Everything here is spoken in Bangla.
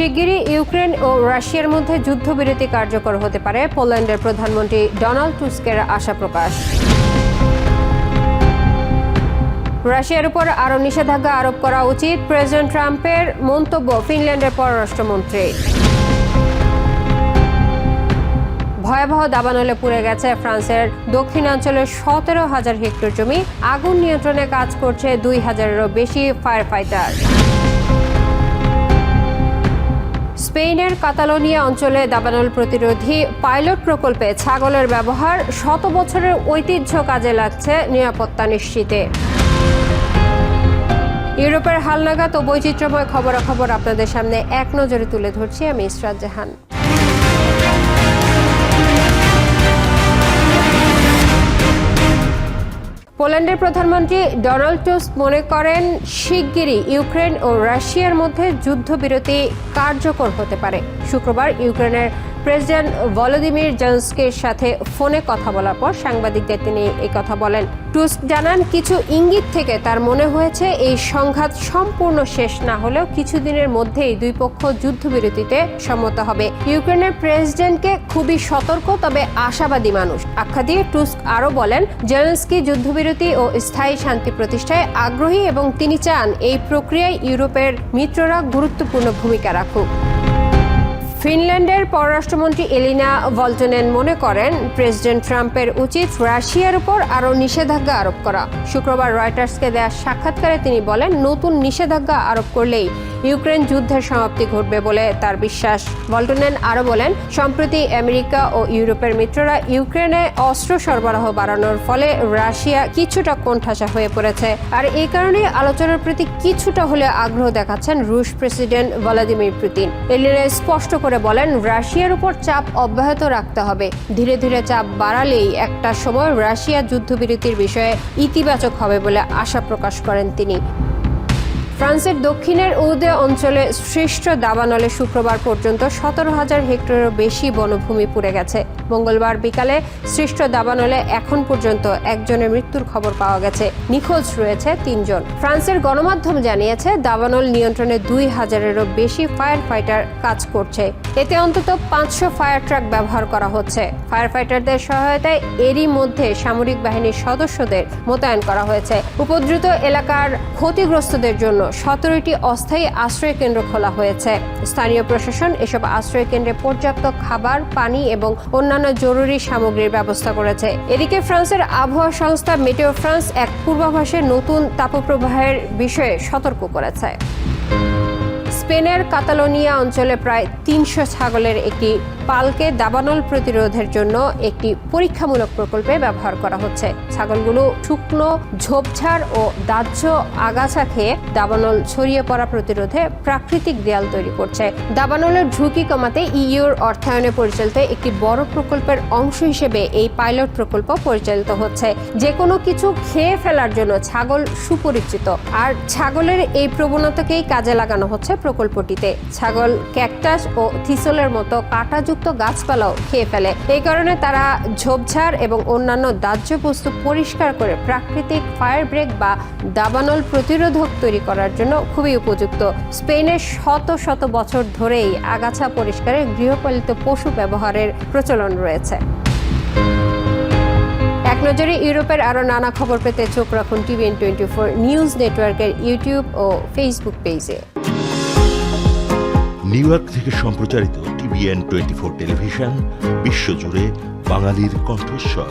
শিগগিরই ইউক্রেন ও রাশিয়ার মধ্যে যুদ্ধবিরতি কার্যকর হতে পারে। পোল্যান্ডের প্রধানমন্ত্রী ডোনাল্ড টুস্কের আশা প্রকাশ। রাশিয়ার উপর আরও নিষেধাজ্ঞা আরোপ করা উচিত প্রেসিডেন্ট ট্রাম্পের মন্তব্য ফিনল্যান্ডের পররাষ্ট্রমন্ত্রী। ভয়াবহ দাবানলে পুড়ে গেছে ফ্রান্সের দক্ষিণাঞ্চলের সতেরো হাজার হেক্টর জমি। আগুন নিয়ন্ত্রণে কাজ করছে দুই হাজারেরও বেশি ফায়ার ফাইটার স্পেনের কাতালোনিয়া অঞ্চলে দাবানল প্রতিরোধী পাইলট প্রকল্পে ছাগলের ব্যবহার শত বছরের ঐতিহ্য কাজে লাগছে নিরাপত্তা নিশ্চিতে। ইউরোপের হালনাগাদ ও বৈচিত্র্যময় খবরাখবর আপনাদের সামনে এক নজরে তুলে ধরছি আমি ইসরাত জাহান। পোল্যান্ডের প্রধানমন্ত্রী ডোনাল্ড টুস্ক মনে করেন, শিগগিরই ইউক্রেন ও রাশিয়ার মধ্যে যুদ্ধবিরতি কার্যকর হতে পারে। শুক্রবার ইউক্রেনের প্রেসিডেন্ট ভলোদিমির জেন্সকির সাথে ফোনে কথা বলার পর সাংবাদিকদের তিনি এই কথা বলেন। টুস্ক জানান, কিছু ইঙ্গিত থেকে তার মনে হয়েছে, এই সংঘাত সম্পূর্ণ শেষ না হলেও কিছুদিনের মধ্যেই দুই পক্ষ যুদ্ধবিরতিতে সম্মত হবে। ইউক্রেনের প্রেসিডেন্টকে খুবই সতর্ক, তবে আশাবাদী মানুষ। আখ্যা দিয়ে টুস্ক আরও বলেন, জেলেন্সকি যুদ্ধবিরতি ও স্থায়ী শান্তি প্রতিষ্ঠায় আগ্রহী এবং তিনি চান, এই প্রক্রিয়ায় ইউরোপের মিত্ররা গুরুত্বপূর্ণ ভূমিকা রাখুক। ফিনল্যান্ডের পররাষ্ট্রমন্ত্রী এলিনা ভলটনেন মনে করেন, প্রেসিডেন্ট ট্রাম্পের উচিত রাশিয়ার উপর আরও নিষেধাজ্ঞা আরোপ করা। শুক্রবার রয়টার্সকে দেওয়া সাক্ষাৎকারে তিনি বলেন, নতুন নিষেধাজ্ঞা আরোপ করলেই ইউক্রেন যুদ্ধের সমাপ্তি ঘটবে বলে তার বিশ্বাস। ভল্টনেন আরও বলেন, সম্প্রতি আমেরিকা ও ইউরোপের মিত্ররা ইউক্রেনে অস্ত্র সরবরাহ বাড়ানোর ফলে রাশিয়া কিছুটা কোণঠাসা হয়ে পড়েছে। আর এই কারণে আলোচনার প্রতি কিছুটা হলে আগ্রহ দেখাচ্ছেন রুশ প্রেসিডেন্ট ভলাদিমির পুতিন। এলিনা স্পষ্ট করে বলেন, রাশিয়ার উপর চাপ অব্যাহত রাখতে হবে। ধীরে ধীরে চাপ বাড়ালেই একটা সময় রাশিয়া যুদ্ধবিরতির বিষয়ে ইতিবাচক হবে বলে আশা প্রকাশ করেন তিনি। ফ্রান্সের দক্ষিণের উদে অঞ্চলে সৃষ্ট দাবানলে শুক্রবার পর্যন্ত সতেরো হাজার হেক্টরেরও বেশি বনভূমি পুড়ে গেছে। মঙ্গলবার বিকালে সৃষ্ট দাবানলে এখন পর্যন্ত একজনের মৃত্যুর খবর পাওয়া গেছে। নিখোঁজ রয়েছে তিনজন। ফ্রান্সের গণমাধ্যম জানিয়েছে, দাবানল নিয়ন্ত্রণে দুই হাজারেরও বেশি ফায়ার ফাইটার কাজ করছে। এতে অন্তত পাঁচশো ফায়ার ট্রাক ব্যবহার করা হচ্ছে। ফায়ার ফাইটারদের সহায়তায় এরই মধ্যে সামরিক বাহিনীর সদস্যদের মোতায়েন করা হয়েছে। উপদ্রুত এলাকার ক্ষতিগ্রস্তদের জন্য সতেরোটি অস্থায়ী আশ্রয় কেন্দ্র খোলা হয়েছে। স্থানীয় প্রশাসন এসব আশ্রয় কেন্দ্রে পর্যাপ্ত খাবার, পানি এবং অন্যান্য জরুরি সামগ্রীর ব্যবস্থা করেছে। এদিকে ফ্রান্সের আবহাওয়া সংস্থা মেটেও ফ্রান্স এক পূর্বাভাসে নতুন তাপপ্রবাহের বিষয়ে সতর্ক করেছে। স্পেনের কাতালোনিয়া অঞ্চলে প্রায় তিনশো ছাগলের একটি পালকে দাবানল প্রতিরোধের জন্য একটি পরীক্ষামূলক প্রকল্পে ব্যবহার করা হচ্ছে। ছাগলগুলো শুকনো, ঝোপঝাড় ও দাহ্য আগাছা খেয়ে দাবানল ছড়িয়ে পড়া প্রতিরোধে প্রাকৃতিক দেয়াল তৈরি করছে। দাবানলের ঝুঁকি কমাতে ইইউর অর্থায়নে পরিচালিত একটি বড় প্রকল্পের অংশ হিসেবে এই পাইলট প্রকল্প পরিচালিত হচ্ছে। যে কোনো কিছু খেয়ে ফেলার জন্য ছাগল সুপরিচিত। আর ছাগলের এই প্রবণতাকেই কাজে লাগানো হচ্ছে প্রকল্পটিতে। ছাগল, ক্যাকটাস ও থিসলের মতো কাঁটাযুক্ত গাছপালাও খেয়ে ফেলে। এই কারণে তারা ঝোপঝাড় এবং অন্যান্য দাহ্য বস্তু পরিষ্কার করে প্রাকৃতিক ফায়ার ব্রেক বা দাবানল প্রতিরোধক তৈরি করার জন্য খুবই উপযুক্ত। স্পেনের শত শত বছর ধরেই আগাছা পরিষ্কারে গৃহপালিত পশু ব্যবহারের প্রচলন রয়েছে। এক নজরে ইউরোপের আরও নানা খবর পেতে চোখ রাখুন টিভিএন টোয়েন্টি ফোর নিউজ নেটওয়ার্কের ইউটিউব ও ফেসবুক পেজে। নিউ ইয়র্ক থেকে সম্প্রচারিত টিভিএন টোয়েন্টি ফোর টেলিভিশন, বিশ্বজুড়ে বাঙালির কণ্ঠস্বর।